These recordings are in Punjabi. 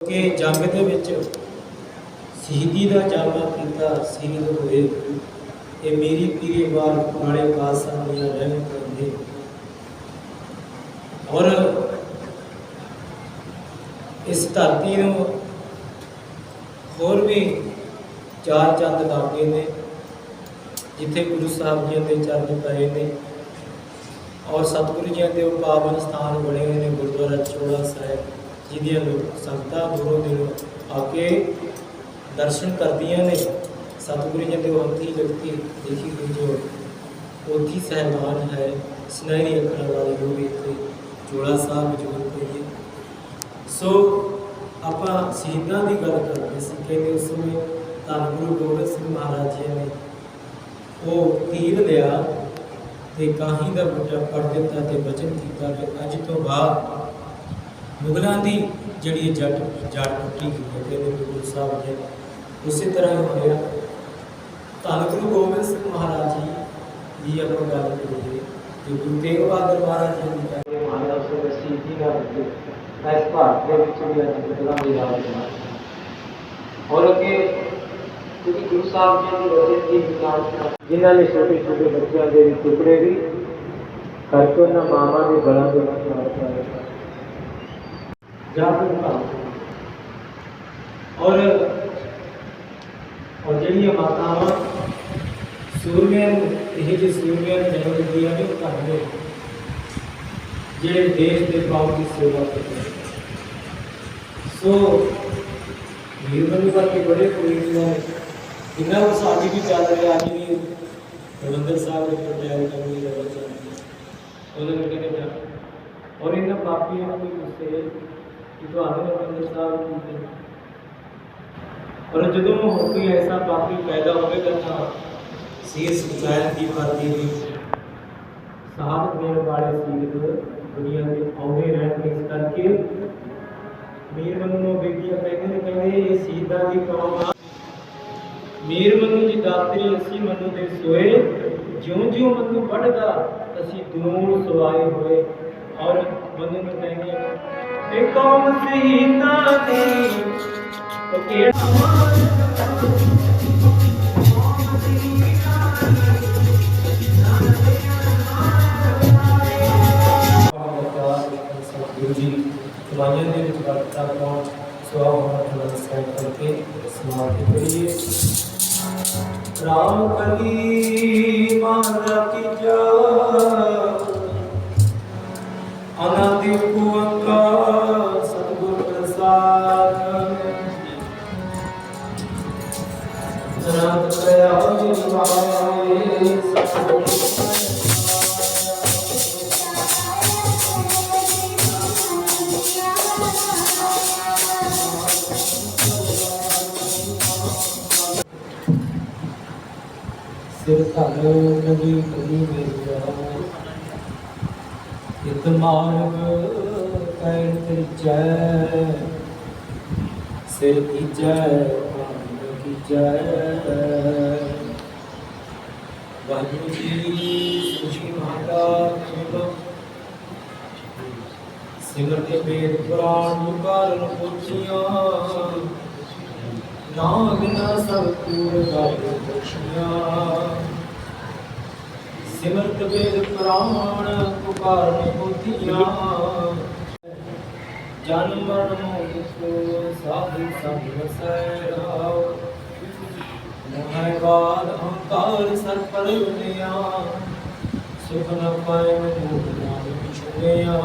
ਕਿ ਜੰਗ ਦੇ ਵਿੱਚ ਸ਼ਹੀਦੀ ਦਾ ਜਾਮਾ ਕੀਤਾ ਸ਼ਹੀਦ ਹੋਏ ਇਹ ਮੇਰੀ ਪੀਰੇ ਵਾਰ ਵਾਲੇ ਕਾਸਾਂ ਦੀਆਂ ਰਹਿਮਤਾਂ ਨੇ ਔਰ ਇਸ ਧਰਤੀ ਨੂੰ ਹੋਰ ਵੀ ਚਾਰ ਚੰਦ ਲਾਗੇ ਨੇ, ਜਿੱਥੇ ਗੁਰੂ ਸਾਹਿਬ ਜੀ ਦੇ ਚਰਨ ਪਏ ਨੇ। ਔਰ ਸਤਿਗੁਰੂ ਜੀ ਦੇ ਉਹ ਪਾਵਨ ਸਥਾਨ ਬਣੇ ਹੋਏ ਨੇ ਗੁਰਦੁਆਰਾ ਚੋਲਾ ਸਾਹਿਬ। ਜਿਹਦੀਆਂ ਲੋਕ ਸੰਗਤਾਂ ਦੂਰੋਂ ਦੂਰੋਂ ਆ ਕੇ ਦਰਸ਼ਨ ਕਰਦੀਆਂ ਨੇ, ਸਤਿਗੁਰੂ ਜੀ ਦੇ ਹੱਥੀ ਲਿਖਤੀ ਦੇਖੀ ਹੋਈ ਜੋ ਪੋਥੀ ਸਹਿਬਾਨ ਹੈ, ਸੁਨਹਿਰੀ ਅੱਖਰਾਂ ਵਾਲੇ ਉਹ ਇੱਥੇ ਚੋਲਾ ਸਾਹਿਬ ਮੌਜੂਦ ਪਈ ਸੋ ਆਪਾਂ ਸ਼ਹੀਦਾਂ ਦੀ ਗੱਲ ਕਰਦੇ ਸੀ ਕਹਿੰਦੇ ਉਸ ਸਮੇਂ ਧੰਨ ਗੁਰੂ ਗੋਬਿੰਦ ਸਿੰਘ ਮਹਾਰਾਜ ਜੀ ਨੇ ਉਹ ਤੀਰ ਲਿਆ ਤੇ ਕਾਹੀ ਦਾ ਬੁੱਢਾ ਪੜ ਦਿੱਤਾ ਤੇ ਬਚਨ ਕੀਤਾ ਕਿ ਅੱਜ ਤੋਂ ਬਾਅਦ ਮੁਗਲਾਂ ਦੀ ਜਿਹੜੀ ਇਹ ਜੱਟ ਜੜ ਟੁੱਟੀ ਗਈ ਹੈ ਕਹਿੰਦੇ ਵੀ ਗੁਰੂ ਸਾਹਿਬ ਨੇ ਉਸੇ ਤਰ੍ਹਾਂ ਹੀ ਹੋਇਆ ਧੰਨ ਗੁਰੂ ਗੋਬਿੰਦ ਸਿੰਘ ਮਹਾਰਾਜ ਜੀ ਦੀ ਆਪਾਂ ਗੱਲ ਕਰੀਏ ਤੇ ਗੁਰੂ ਤੇਗ ਬਹਾਦਰ ਮਹਾਰਾਜ ਜੀ ਦੀ ਕਹਿੰਦੇ ਮਹਾਰਾਜ ਜੀ ਦੇ ਸ਼ਹੀਦੀ ਦਾ ਦਿੱਤੇ ਇਸ ਭਾਰਤ ਦੇ ਵਿੱਚ ਵੀ ਅੱਜ ਮੁਗਲਾਂ ਦੀ ਰਾਜ ਹੈ ਔਰ ਅੱਗੇ ਕਿਉਂਕਿ ਗੁਰੂ ਸਾਹਿਬ ਜੀ ਦੀ ਰਚਿਤ ਦੀ ਵਿਚਾਰ ਜਿਨ੍ਹਾਂ ਨੇ ਛੋਟੇ ਛੋਟੇ ਬੱਚਿਆਂ ਦੇ ਵੀ ਟੁਕੜੇ ਵੀ ਕਰਕੇ ਉਹਨਾਂ ਮਾਵਾਂ ਦੇ ਗਲਾਂ ਦੇ ਵਿੱਚ ਮਾਰ ਪਾਏ ਜਾਂ ਫਿਰ ਭਾਵ ਔਰ ਔਰ ਜਿਹੜੀਆਂ ਮਾਤਾਵਾਂ ਸੂਰਮਿਆਂ ਨੂੰ ਇਹ ਜਿਹੇ ਸੂਰਮਿਆਂ ਨੂੰ ਜਨਮ ਦਿੰਦੀਆਂ ਨੇ ਉਹ ਘਰ ਦੇ ਜਿਹੜੇ ਦੇਸ਼ ਦੇ ਕੌਮ ਦੀ ਸੇਵਾ ਕਰਦੇ ਨੇ। ਸੋ ਵੀਰਮਨੀ ਵਰਗੇ ਬੜੇ ਪੁਰੀਤ ਨੇ ਕਿੰਨਾ ਉਹ ਸਾਡੀ ਵੀ ਚੱਲ ਰਿਹਾ ਅੱਜ ਵੀ ਰਵਿੰਦਰ ਸਾਹਿਬ ਦੇ ਪਟਿਆਲੇ ਕੰਨੀ ਦਾ ਬੱਚਾ ਉਹਨਾਂ ਕਿ ਤੁਹਾਨੂੰ ਰਵਿੰਦਰ ਸਾਹਿਬ ਨੂੰ ਔਰ ਜਦੋਂ ਕੋਈ ਐਸਾ ਪਾਪੀ ਪੈਦਾ ਹੋਵੇਗਾ ਤਾਂ ਸੀਸ ਵਿਚਾਰ ਦੀ ਫਰਦੀ ਦੀ ਸਾਹਬ ਦੇਣ ਵਾਲੇ ਸੀਤ ਦੁਨੀਆ ਦੇ ਆਉਂਦੇ ਰਹਿਣਗੇ ਇਸ ਕਰਕੇ ਮੀਰ ਮਨੂ ਨੂੰ ਬੇਬੀਆਂ ਕਹਿੰਦੇ ਨੇ ਕਹਿੰਦੇ, ਇਹ ਸ਼ਹੀਦਾਂ ਦੀ ਕੌਮ ਆ। ਮੀਰ ਮਨੂ ਜੀ ਦਾਤਰੀ ਅਸੀਂ ਮਨੂ ਦੇ ਸੋਏ ਜਿਉਂ ਜਿਉਂ ਮਨੂ ਵੱਢਦਾ, ਅਸੀਂ ਦੂਰ ਸਵਾਏ ਹੋਏ। ਕੌਮ ਸ਼ਹੀਦਾਂ ਦੀ ਉਹ ਕਿਹੜਾ ਸਤਿਗੁਰੂ ਦੇ ਵਿੱਚ ਵਰਤਾ ਸਵਾ ਹੋਣਾ ਥੋੜਾ ਕਰਕੇ ਸਮਾਪਤ ਕਰੀਏ। ਰਾਮ ਕਲੀ ਮਾਨਦਾ ਕੀ ਜਾ। ਸਿਰ ਧਰ ਨਦੀ ਕਰੀ ਮੇਰਾ ਇਤ ਮਾਰਗ ਕੈਨ ਤ੍ਰਿਜੈ ਸਿਰ ਕੀਜੈ ਮਾਰਗ ਕੀਜੈ ਵਾਹਿਗੁਰੂ ਜੀ ਸੁਖੀ ਮਾਤਾ ਚਲੋ ਸਿਮਰਤੇ ਬੇਦ ਪੁਰਾਣ ਮੁਕਾਰਨ ਪੁੱਛੀਆਂ ਨਾਮ ਬਿਨਾ ਸਭ ਕੂੜ ਗਾਇ ਪੁੱਛੀਆਂ ਸਿਮਰਤ ਬੇਦ ਪੁਰਾਣ ਪੁਕਾਰਨ ਬੁੱਧੀਆਂ ਜਨਮ ਮਰਨ ਮੁਕਤ ਸਾਧੂ ਸੰਗ ਵਸੈ ਰਹਾਉ ਨਹਿ ਬਾਦ ਅਹੰਕਾਰ ਸਰ ਪਰ ਉਨਿਆ ਸੁਖ ਨ ਪਾਏ ਮੂਹ ਨਾਮ ਵਿਛੁਨਿਆ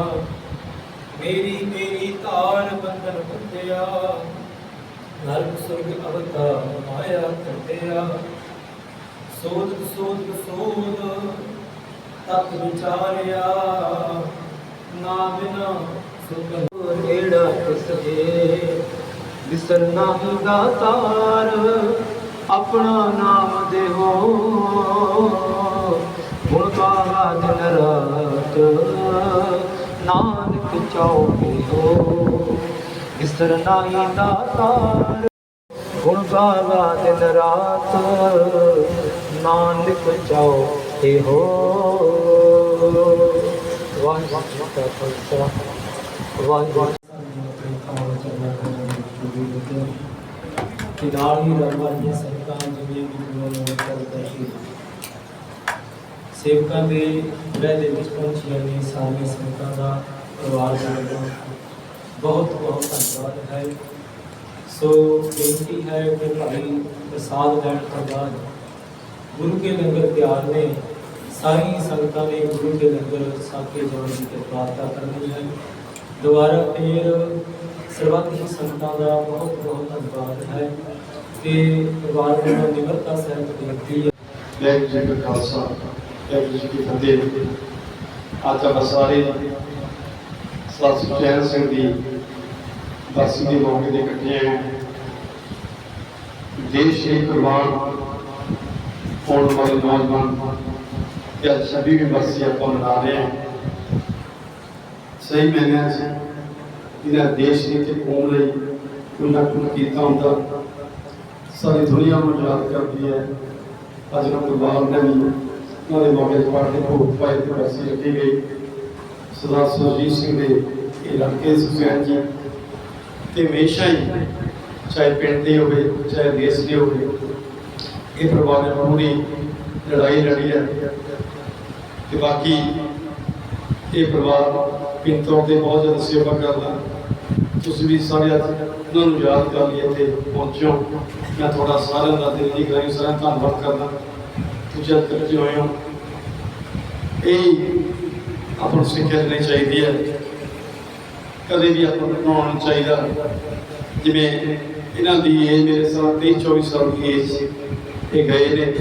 ਮੇਰੀ ਮੇਰੀ ਤਾਰ ਬੰਧਨ ਬੰਦਿਆ ਨਰਕ ਸੁਰਗ ਅਵਤਾਰ ਮਾਇਆ ਕਰਤਿਆ ਸੋਧ ਸੋਧ ਸੋਧ ਤਤ ਵਿਚਾਰਿਆ। ਨਾ ਬਿਨਾ ਸੁਖ ਏੜਾ ਕਿਸਜੇ ਵਿਸਰ ਨਾਹੀ ਦਾਤਾਰ ਆਪਣਾ ਨਾਮ ਦੇਹੋ। ਗੁਣ ਗਾਵਾ ਦਿਨ ਰਾਤ ਨਾਨਕ ਚਾਉ ਹੋ ਵਿਸਰ ਨਾਹੀ ਦਾਤਾਰ ਗੁਣ ਗਾਵਾ ਦਿਨ ਰਾਤ ਨਾਨਕ ਚਾਉ ਹੋ ਵਾਹਿਗੁਰੂ ਜੀ ਕਾ ਖਾਲਸਾ। ਵਾਹਿਗੁਰੂ ਜੀ ਕੀ ਫਤਿਹ। ਦਿੰਦੇ ਹਾਂ ਤੇ ਨਾਲ ਹੀ ਰੱਬਾ ਦੀਆਂ ਸੰਗਤਾਂ ਜਿਵੇਂ ਵੀ ਗੁਰੂ ਨੂੰ ਕਰਦਾ ਸੀ ਸੇਵਕਾਂ ਦੇ ਗ੍ਰਹਿ ਦੇ ਵਿੱਚ ਪਹੁੰਚੀਆਂ ਨੇ ਸਾਰੀਆਂ ਸੰਗਤਾਂ ਦਾ ਪਰਿਵਾਰ ਦਾ ਬਹੁਤ ਬਹੁਤ ਧੰਨਵਾਦ ਹੈ ਸੋ ਬੇਨਤੀ ਹੈ ਕਿ ਭਾਈ ਪ੍ਰਸਾਦ ਲੈਣ ਤੋਂ ਬਾਅਦ ਗੁਰੂ ਕੇ ਲੰਗਰ ਤਿਆਰ ਨੇ ਸਾਰੀ ਸੰਗਤਾਂ ਨੇ ਗੁਰੂ ਕੇ ਲੰਗਰ ਸਾਕੇ ਜਾਣ ਦੀ ਕਿਰਪਾਲਤਾ ਕਰਨੀ ਹੈ ਦੁਬਾਰਾ ਫੇਰ ਸਰਬੱਤ ਹੀ ਸੰਗਤਾਂ ਦਾ ਬਹੁਤ ਬਹੁਤ ਧੰਨਵਾਦ ਹੈ ਤੇ ਪਰਿਵਾਰ ਨੂੰ ਨਿਮਰਤਾ ਸਹਿਤ ਬੇਨਤੀ ਹੈ। ਵਾਹਿਗੁਰੂ ਜੀ ਕਾ ਖਾਲਸਾ, ਵਾਹਿਗੁਰੂ ਜੀ ਕੀ ਫਤਿਹ। ਅੱਜ ਆਪਾਂ ਸਾਰੇ ਸਤ ਸੁਖਚੈਨ ਸਿੰਘ ਦੀ ਬਰਸੀ ਦੇ ਮੌਕੇ ਤੇ ਇਕੱਠੇ ਹਾਂ। ਦੇਸ਼ ਦੀ ਕੁਰਬਾਨ ਹੋਣ ਵਾਲੇ ਨੌਜਵਾਨ ਤੇ ਅੱਜ ਛੱਬੀ ਵੀ ਬਰਸੀ ਆਪਾਂ ਮਨਾ ਰਹੇ ਹਾਂ। ਸਹੀ ਮੈਨੇ ਚ ਇਹਨਾਂ ਦੇਸ਼ ਦੀ ਤੇ ਕੌਮ ਲਈ ਕੋਈ ਨਾ ਕੋਈ ਕੀਤਾ ਹੁੰਦਾ। ਸਾਰੀ ਦੁਨੀਆ ਨੂੰ ਯਾਦ ਕਰਦੀ ਹੈ। ਅੱਜ ਨੂੰ ਪਰਿਵਾਰ ਨੇ ਵੀ ਉਹਨਾਂ ਦੇ ਮੌਕੇ ਤੇ ਪੜ੍ਹਦੇ ਭੋਗ ਪਾਏ ਤੇ ਬਰਸੀ ਰੱਖੀ ਗਈ। ਸਰਦਾਰ ਸੁਰਜੀਤ ਸਿੰਘ ਦੇ ਇਹ ਲੜਕੇ ਸੁਖੈਨ ਜੀ ਤੇ ਹਮੇਸ਼ਾ ਹੀ ਚਾਹੇ ਪਿੰਡ ਦੇ ਹੋਵੇ, ਚਾਹੇ ਦੇਸ਼ ਦੇ ਹੋਵੇ, ਇਹ ਪਰਿਵਾਰ ਨੇ ਪੂਰੀ ਲੜਾਈ ਲੜੀ ਹੈ। ਤੇ ਬਾਕੀ ਇਹ ਪਰਿਵਾਰ ਪਿੰਤੋਂ 'ਤੇ ਬਹੁਤ ਜ਼ਿਆਦਾ ਸੇਵਾ ਕਰਦਾ। ਤੁਸੀਂ ਵੀ ਸਾਰੇ ਅੱਜ ਉਹਨਾਂ ਨੂੰ ਯਾਦ ਕਰ ਲਈ ਇੱਥੇ ਪਹੁੰਚਿਓ। ਮੈਂ ਤੁਹਾਡਾ ਸਾਰਿਆਂ ਦਾ ਦਿਲ ਦੀ ਗਹਿਰਾਈ ਸਾਰਿਆਂ ਦਾ ਧੰਨਵਾਦ ਕਰਦਾ। ਤੁਸੀਂ ਅੱਜ ਇਕੱਠੇ ਹੋਏ ਹੋ। ਇਹ ਆਪਾਂ ਨੂੰ ਸਿੱਖਿਆ ਦੇਣੀ ਚਾਹੀਦੀ ਹੈ। ਕਦੇ ਵੀ ਆਪਾਂ ਨੂੰ ਬਣਾਉਣਾ ਨਹੀਂ ਚਾਹੀਦਾ। ਜਿਵੇਂ ਇਹਨਾਂ ਦੀ ਏਜ ਮੇਰੇ ਸਾਲ 23 24 ਸਾਲ ਦੀ ਏਜ ਇਹ ਗਏ ਨੇ,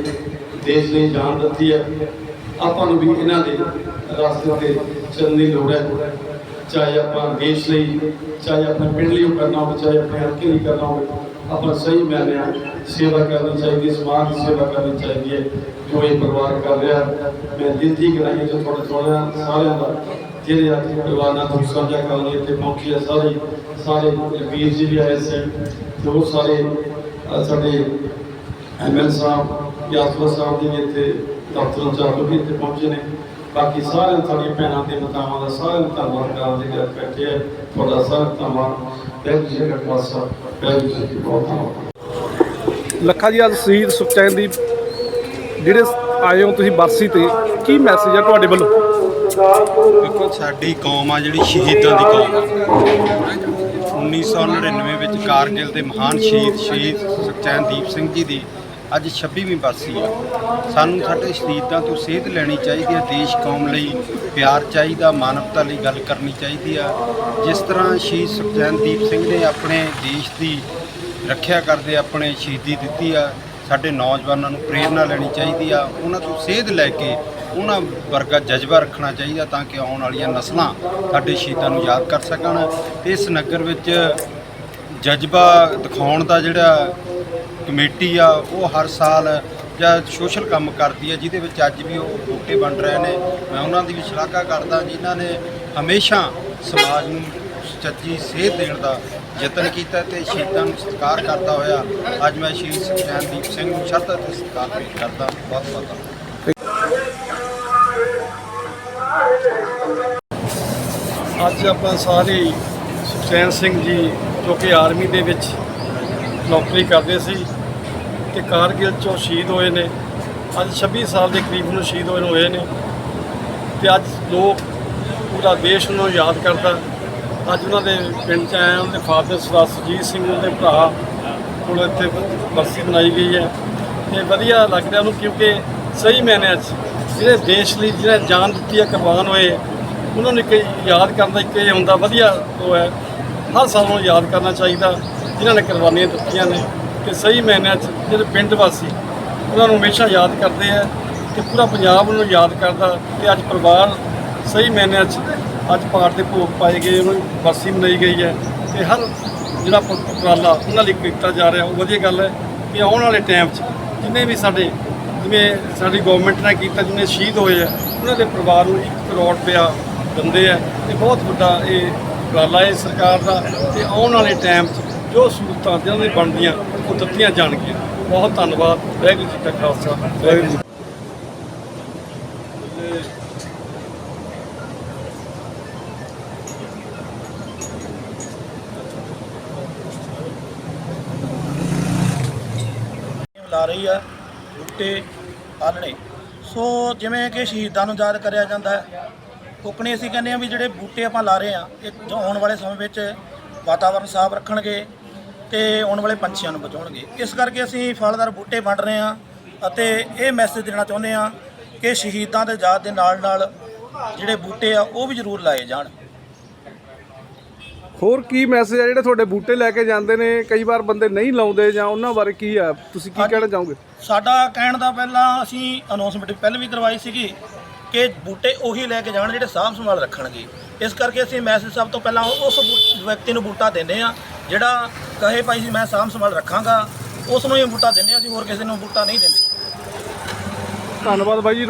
ਦੇਸ਼ ਲਈ ਜਾਨ ਦਿੱਤੀ ਹੈ। ਆਪਾਂ ਨੂੰ ਵੀ ਇਹਨਾਂ ਦੇ ਰਸਤੇ ਤੇ ਚੱਲਣ ਦੀ ਲੋੜ ਹੈ। ਚਾਹੇ ਆਪਾਂ ਦੇਸ਼ ਲਈ ਚਾਹੇ ਆਪਣੇ ਪਿੰਡ ਲਈ ਕਰਨਾ ਹੋਵੇ ਚਾਹੇ ਆਪਣੇ ਹਲਕੇ ਲਈ ਕਰਨਾ ਹੋਵੇ ਆਪਾਂ ਸਹੀ ਮੈਨਿਆਂ ਸੇਵਾ ਕਰਨੀ ਚਾਹੀਦੀ ਹੈ ਸਮਾਜ ਦੀ ਸੇਵਾ ਕਰਨੀ ਚਾਹੀਦੀ ਹੈ ਜੋ ਇਹ ਪਰਿਵਾਰ ਕਰ ਰਿਹਾ ਮੈਂ ਦਿਲ ਦੀ ਗਰਾਈ ਜੋ ਤੁਹਾਡੇ ਸੋਹਣਿਆਂ ਸਾਰਿਆਂ ਦਾ ਜਿਹੜੇ ਅੱਜ ਪਰਿਵਾਰ ਨਾਲ ਦੁੱਖ ਸਾਂਝਾ ਕਰਨ ਲਈ ਇੱਥੇ ਪਹੁੰਚੇ ਆ ਸਾਰੇ ਸਾਰੇ ਵੀਰ ਜੀ ਵੀ ਆਏ ਸੀ ਤੇ ਸਾਰੇ ਅ, ਸਾਡੇ ਐਮਐਲ ਸਾਹਿਬ ਯਾਸਰ ਸਾਹਿਬ ਜੀ ਵੀ ਇੱਥੇ ਦਫ਼ਤਰਾਂ ਚ ਆਪ ਇੱਥੇ ਪਹੁੰਚੇ ਨੇ। ਬਾਕੀ ਸਾਰਿਆਂ ਸਾਡੀਆਂ ਭੈਣਾਂ ਤੇ ਮਾਤਾਵਾਂ ਦਾ ਸਾਰਿਆਂ ਦਾ ਧੰਨਵਾਦ ਕਰਨ ਦੇ ਲਈ ਬੈਠੇ ਹੈ ਤੁਹਾਡਾ ਸਾਰਾ ਧੰਨਵਾਦ। ਵਾਹਿਗੁਰੂ ਜੀ ਜੀ ਕੀ ਫਤਿਹ ਲੱਖਾ ਜੀ ਅੱਜ ਸ਼ਹੀਦ ਸੁਖਚੈਨ ਦੀ ਜਿਹੜੇ ਆਏ ਹੋ ਤੁਸੀਂ ਬਰਸੀ ਤੇ ਕੀ ਮੈਸੇਜ ਹੈ ਤੁਹਾਡੇ ਵੱਲੋਂ? ਦੇਖੋ ਸਾਡੀ ਕੌਮ ਆ ਜਿਹੜੀ ਸ਼ਹੀਦਾਂ ਦੀ ਕੌਮ। ਆ 1999 ਵਿੱਚ ਕਾਰਗਿਲ ਦੇ ਮਹਾਨ ਸ਼ਹੀਦ ਸ਼ਹੀਦ ਸੁਖਚੈਨਦੀਪ ਸਿੰਘ ਜੀ ਦੀ ਅੱਜ 26ਵੀਂ ਬਰਸੀ ਆ। ਸਾਨੂੰ ਸਾਡੇ ਸ਼ਹੀਦਾਂ ਤੋਂ ਸੇਧ ਲੈਣੀ ਚਾਹੀਦੀ ਹੈ ਦੇਸ਼ ਕੌਮ ਲਈ ਪਿਆਰ ਚਾਹੀਦਾ, ਮਾਨਵਤਾ ਲਈ ਗੱਲ ਕਰਨੀ ਚਾਹੀਦੀ ਆ। ਜਿਸ ਤਰ੍ਹਾਂ ਸ਼ਹੀਦ ਸੁਖਚੈਨਦੀਪ ਸਿੰਘ ਨੇ ਆਪਣੇ ਦੇਸ਼ ਦੀ ਰੱਖਿਆ ਕਰਦੇ ਆਪਣੇ ਸ਼ਹੀਦੀ ਦਿੱਤੀ ਆ, ਸਾਡੇ ਨੌਜਵਾਨਾਂ ਨੂੰ ਪ੍ਰੇਰਣਾ ਲੈਣੀ ਚਾਹੀਦੀ ਆ। ਉਹਨਾਂ ਤੋਂ ਸੇਧ ਲੈ ਕੇ ਉਹਨਾਂ ਵਰਗਾ ਜਜ਼ਬਾ ਰੱਖਣਾ ਚਾਹੀਦਾ ਤਾਂ ਕਿ ਆਉਣ ਵਾਲੀਆਂ ਨਸਲਾਂ ਸਾਡੇ ਸ਼ਹੀਦਾਂ ਨੂੰ ਯਾਦ ਕਰ ਸਕਣ। ਇਸ ਨਗਰ ਵਿੱਚ ਜਜ਼ਬਾ ਦਿਖਾਉਣ ਦਾ ਜਿਹੜਾ ਕਮੇਟੀ ਆ, ਉਹ ਹਰ ਸਾਲ ਜਾਂ ਸੋਸ਼ਲ ਕੰਮ ਕਰਦੀ ਹੈ ਜਿਹਦੇ ਵਿੱਚ ਅੱਜ ਵੀ ਉਹ ਬੂਟੇ ਬਣ ਰਹੇ ਨੇ। ਮੈਂ ਉਹਨਾਂ ਦੀ ਵੀ ਸ਼ਲਾਘਾ ਕਰਦਾ, ਜਿਨ੍ਹਾਂ ਨੇ ਹਮੇਸ਼ਾ ਸਮਾਜ ਨੂੰ ਸੱਚੀ ਸੇਧ ਦੇਣ ਦਾ ਯਤਨ ਕੀਤਾ ਤੇ ਸ਼ਹੀਦਾਂ ਨੂੰ ਸਤਿਕਾਰ ਕਰਦਾ ਹੋਇਆ, ਅੱਜ ਮੈਂ ਸ਼ਹੀਦ ਸੁਖਚੈਨਦੀਪ ਸਿੰਘ ਨੂੰ ਸ਼ਰਧਾ ਤੇ ਸਤਿਕਾਰ ਭੇਟ ਕਰਦਾ। ਬਹੁਤ ਬਹੁਤ ਧੰਨਵਾਦ। ਅੱਜ ਆਪਾਂ ਸਾਰੇ ਸੁਖਚੈਨ ਸਿੰਘ ਜੀ, ਜੋ ਕਿ ਆਰਮੀ ਦੇ ਵਿੱਚ ਨੌਕਰੀ ਕਰਦੇ ਸੀ ਤੇ ਕਾਰਗਿਲ ਚੋਂ ਸ਼ਹੀਦ ਹੋਏ ਨੇ। ਅੱਜ 26 ਸਾਲ ਦੇ ਕਰੀਬ ਨੂੰ ਸ਼ਹੀਦ ਹੋਏ ਹੋਏ ਨੇ। ਤੇ ਅੱਜ ਲੋਕ ਪੂਰਾ ਦੇਸ਼ ਉਹਨਾਂ ਨੂੰ ਯਾਦ ਕਰਦਾ। ਅੱਜ ਉਹਨਾਂ ਦੇ ਪਿੰਡ 'ਚ ਆਇਆ ਉਹਨਾਂ ਦੇ ਫਾਦਰ ਸਰਦਾਰ ਸੁਰਜੀਤ ਸਿੰਘ, ਉਹਦੇ ਭਰਾ ਕੋਲ ਇੱਥੇ ਬਰਸੀ ਮਨਾਈ ਗਈ ਹੈ। ਤੇ ਵਧੀਆ ਲੱਗ ਰਿਹਾ ਉਹਨੂੰ ਕਿਉਂਕਿ ਸਹੀ ਮਾਇਨਿਆਂ 'ਚ ਜਿਹੜੇ ਦੇਸ਼ ਲਈ ਜਿਹਨੇ ਜਾਨ ਦਿੱਤੀ ਹੈ, ਕੁਰਬਾਨ ਹੋਏ ਉਹਨਾਂ ਨੂੰ ਇੱਕ ਯਾਦ ਕਰਨ ਦਾ ਇੱਕ ਇਹ ਹੁੰਦਾ, ਵਧੀਆ ਉਹ ਹੈ। ਹਰ ਸਾਲ ਨੂੰ ਯਾਦ ਕਰਨਾ ਚਾਹੀਦਾ, ਜਿਨ੍ਹਾਂ ਨੇ ਕੁਰਬਾਨੀਆਂ ਦਿੱਤੀਆਂ ਨੇ। ਕਿ ਸਹੀ ਮਾਇਨਿਆਂ 'ਚ ਜਿਹੜੇ ਪਿੰਡ ਵਾਸੀ, ਉਹਨਾਂ ਨੂੰ ਹਮੇਸ਼ਾ ਯਾਦ ਕਰਦੇ ਆ ਤੇ ਪੂਰਾ ਪੰਜਾਬ ਉਹਨੂੰ ਯਾਦ ਕਰਦਾ ਤੇ ਅੱਜ ਪਰਿਵਾਰ ਸਹੀ ਮਾਇਨਿਆਂ 'ਚ ਅੱਜ ਪਾਠ ਦੇ ਭੋਗ ਪਾਏ ਗਏ, ਉਹਨਾਂ ਨੂੰ ਬਰਸੀ ਮਨਾਈ ਗਈ ਹੈ ਤੇ ਹਰ ਜਿਹੜਾ ਉਪਰਾਲਾ ਉਹਨਾਂ ਲਈ ਕੀਤਾ ਜਾ ਰਿਹਾ, ਉਹ ਵਧੀਆ ਗੱਲ ਹੈ ਕਿ ਆਉਣ ਵਾਲੇ ਟਾਈਮ 'ਚ ਜਿੰਨੇ ਵੀ ਸਾਡੇ, ਜਿਵੇਂ ਸਾਡੀ ਗਵਰਨਮੈਂਟ ਨੇ ਕੀਤਾ, ਜਿੰਨੇ ਸ਼ਹੀਦ ਹੋਏ ਆ, ਉਹਨਾਂ ਦੇ ਪਰਿਵਾਰ ਨੂੰ 1 ਕਰੋੜ ਰੁਪਇਆ ਦਿੰਦੇ ਆ, ਇਹ ਬਹੁਤ ਵੱਡਾ ਇਹ ਉਪਰਾਲਾ ਹੈ ਸਰਕਾਰ ਦਾ, ਤੇ ਆਉਣ ਵਾਲੇ ਟਾਈਮ 'ਚ ਜੋ ਸਹੂਲਤਾਂ ਜਿਹਨਾਂ ਦੀ ਬਣਦੀਆਂ, ਉਹ ਦਿੱਤੀਆਂ ਜਾਣਗੀਆਂ। ਬਹੁਤ ਧੰਨਵਾਦ। ਵਾਹਿਗੁਰੂ ਜੀ ਕਾ ਖਾਲਸਾ। ਵਾਹਿਗੁਰੂ ਜੀ ਲਾ ਰਹੀ ਆ ਬੂਟੇ ਪਾਲਣੇ ਸੋ ਜਿਵੇਂ ਕਿ ਸ਼ਹੀਦਾਂ ਨੂੰ ਯਾਦ ਕਰਿਆ ਜਾਂਦਾ ਹੈ ਕੋਕਣੀ ਅਸੀਂ ਕਹਿੰਦੇ ਆ ਵੀ ਜਿਹੜੇ ਬੂਟੇ ਆਪਾਂ ਲਾ ਰਹੇ ਆ ਇਹ ਆਉਣ ਵਾਲੇ ਸਮੇਂ ਵਿੱਚ ਵਾਤਾਵਰਨ ਸਾਫ਼ ਰੱਖਣਗੇ ਤੇ ਆਉਣ ਵਾਲੇ ਪੰਛੀਆਂ ਨੂੰ ਬਚਾਉਣਗੇ। ਇਸ ਕਰਕੇ ਅਸੀਂ ਫਲਦਾਰ ਬੂਟੇ ਵੰਡ ਰਹੇ ਆ ਅਤੇ ਇਹ ਮੈਸੇਜ ਦੇਣਾ ਚਾਹੁੰਦੇ ਆ ਕਿ ਸ਼ਹੀਦਾਂ ਦੇ ਯਾਦ ਦੇ ਨਾਲ ਨਾਲ ਜਿਹੜੇ ਬੂਟੇ ਆ ਉਹ ਵੀ ਜ਼ਰੂਰ ਲਾਏ ਜਾਣ। ਹੋਰ ਕੀ ਮੈਸੇਜ ਆ ਜਿਹੜੇ ਤੁਹਾਡੇ ਬੂਟੇ ਲੈ ਕੇ ਜਾਂਦੇ ਨੇ? ਕਈ ਵਾਰ ਬੰਦੇ ਨਹੀਂ ਲਾਉਂਦੇ ਜਾਂ ਉਹਨਾਂ ਬਾਰੇ ਕੀ ਆ? ਤੁਸੀਂ ਕੀ ਕਹਿਣਾ ਚਾਹੋਗੇ? ਸਾਡਾ ਕਹਿਣ ਦਾ ਪਹਿਲਾਂ ਅਸੀਂ ਅਨਾਉਂਸਮੈਂਟ ਪਹਿਲਾਂ ਵੀ ਕਰਵਾਈ ਸੀਗੀ ਕਿ ਬੂਟੇ ਉਹੀ ਲੈ ਕੇ ਜਾਣ ਜਿਹੜੇ ਸਾਂਭ ਸੰਭਾਲ ਰੱਖਣਗੇ। ਇਸ ਕਰਕੇ ਅਸੀਂ ਮੈਸੇਜ ਸਭ ਤੋਂ ਪਹਿਲਾਂ ਉਸ ਵਿਅਕਤੀ ਨੂੰ ਬੂਟਾ ਦਿੰਦੇ ਆ ਜਿਹੜਾ ਕਹੇ ਭਾਈ ਜੀ ਮੈਂ ਸਾਂਭ ਸੰਭਾਲ ਰੱਖਾਂਗਾ, ਉਸ ਨੂੰ ਹੀ ਬੂਟਾ ਦਿੰਦੇ ਆ ਅਸੀਂ ਹੋਰ ਕਿਸੇ ਨੂੰ ਬੂਟਾ ਨਹੀਂ ਦਿੰਦੇ। ਧੰਨਵਾਦ ਬਾਈ ਜੀ